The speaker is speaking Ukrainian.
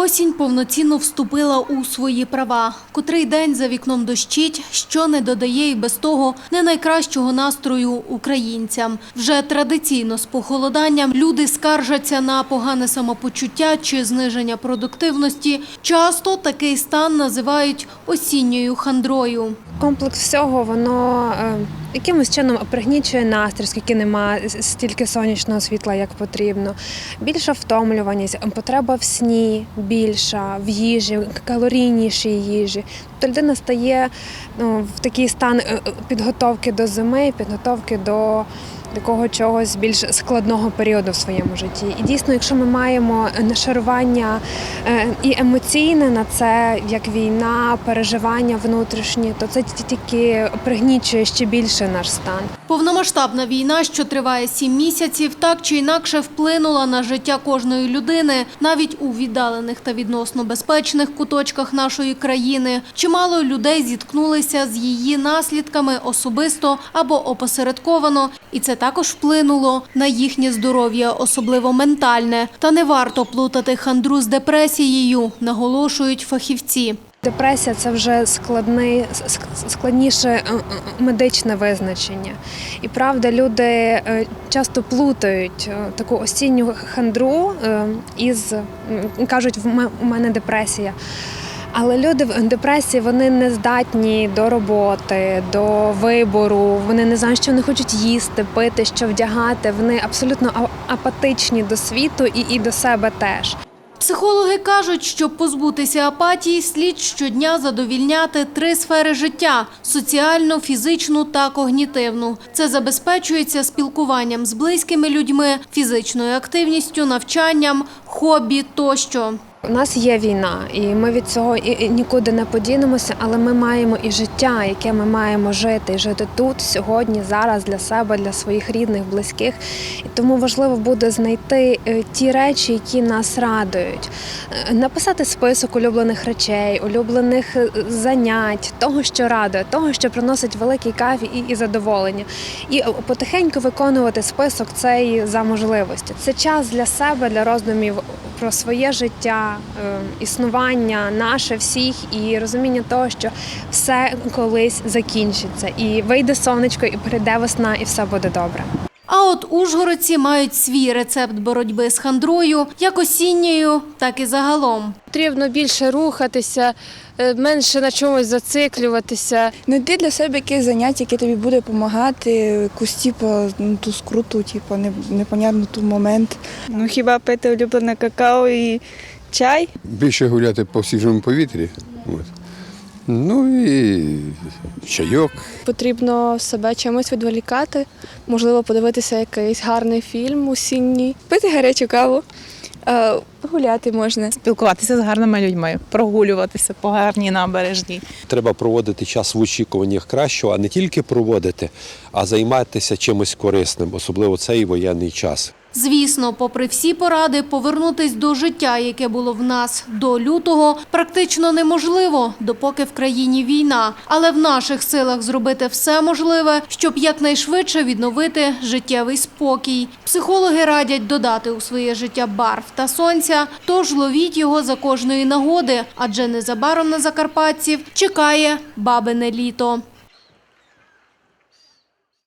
Осінь повноцінно вступила у свої права. Котрий день за вікном дощить, що не додає і без того не найкращого настрою українцям. Вже традиційно з похолоданням люди скаржаться на погане самопочуття чи зниження продуктивності. Часто такий стан називають осінньою хандрою. Комплекс всього воно е, якимось чином пригнічує настрій, оскільки немає стільки сонячного світла, як потрібно. Більша втомлюваність, потреба в сні більша, в їжі, калорійнішій їжі. Тобто людина стає ну, в такий стан е, е, підготовки до зими, підготовки до такого чогось більш складного періоду в своєму житті. І дійсно, якщо ми маємо нашарування е, і емоційне на це, як війна, переживання внутрішні, то це тільки пригнічує ще більше наш стан. Повномасштабна війна, що триває сім місяців, так чи інакше вплинула на життя кожної людини, навіть у віддалених та відносно безпечних куточках нашої країни. Чимало людей зіткнулися з її наслідками особисто або опосередковано, і це також вплинуло на їхнє здоров'я, особливо ментальне. Та не варто плутати хандру з депресією, наголошують фахівці. Депресія це вже складний, складніше е, е, медичне визначення. І правда, люди е, часто плутають е, таку осінню хандру е, із кажуть, у мене депресія. Але люди в депресії вони не здатні до роботи, до вибору. Вони не знають, що вони хочуть їсти, пити, що вдягати. Вони абсолютно апатичні до світу і, і до себе теж. Психологи кажуть, щоб позбутися апатії, слід щодня задовільняти три сфери життя – соціальну, фізичну та когнітивну. Це забезпечується спілкуванням з близькими людьми, фізичною активністю, навчанням, хобі тощо. У нас є війна, і ми від цього і, нікуди не подінемося, але ми маємо і життя, яке ми маємо жити, і жити тут, сьогодні, зараз для себе, для своїх рідних, близьких. І тому важливо буде знайти е, ті речі, які нас радують, Е, написати список улюблених речей, улюблених е, занять, того, що радує, того, що приносить великий кайф і, і задоволення. І потихеньку виконувати список цей за можливості. Це час для себе, для роздумів про своє життя, е, існування наше всіх і розуміння того, що все колись закінчиться, і вийде сонечко, і прийде весна, і все буде добре. А от ужгородці мають свій рецепт боротьби з хандрою, як осінньою, так і загалом. Потрібно більше рухатися, е, менше на чомусь зациклюватися. Знайди для себе якесь заняття, яке тобі буде допомагати, якусь типу, ну, ту скруту, типу, не, непонятно ту момент. Ну хіба пити улюблене какао і чай? більше гуляти по свіжому повітрі. От. Ну і чайок. Потрібно себе чимось відволікати, можливо, подивитися якийсь гарний фільм осінній. Пити гарячу каву, е, гуляти можна. спілкуватися з гарними людьми, прогулюватися по гарній набережній. Треба проводити час в очікуваннях кращого, а не тільки проводити, а займатися чимось корисним, особливо цей воєнний час. Звісно, попри всі поради, повернутись до життя, яке було в нас до лютого, практично неможливо, допоки в країні війна. Але в наших силах зробити все можливе, щоб якнайшвидше відновити життєвий спокій. Психологи радять додати у своє життя барв та сонця, тож ловіть його за кожної нагоди, адже незабаром на закарпатців чекає бабине літо.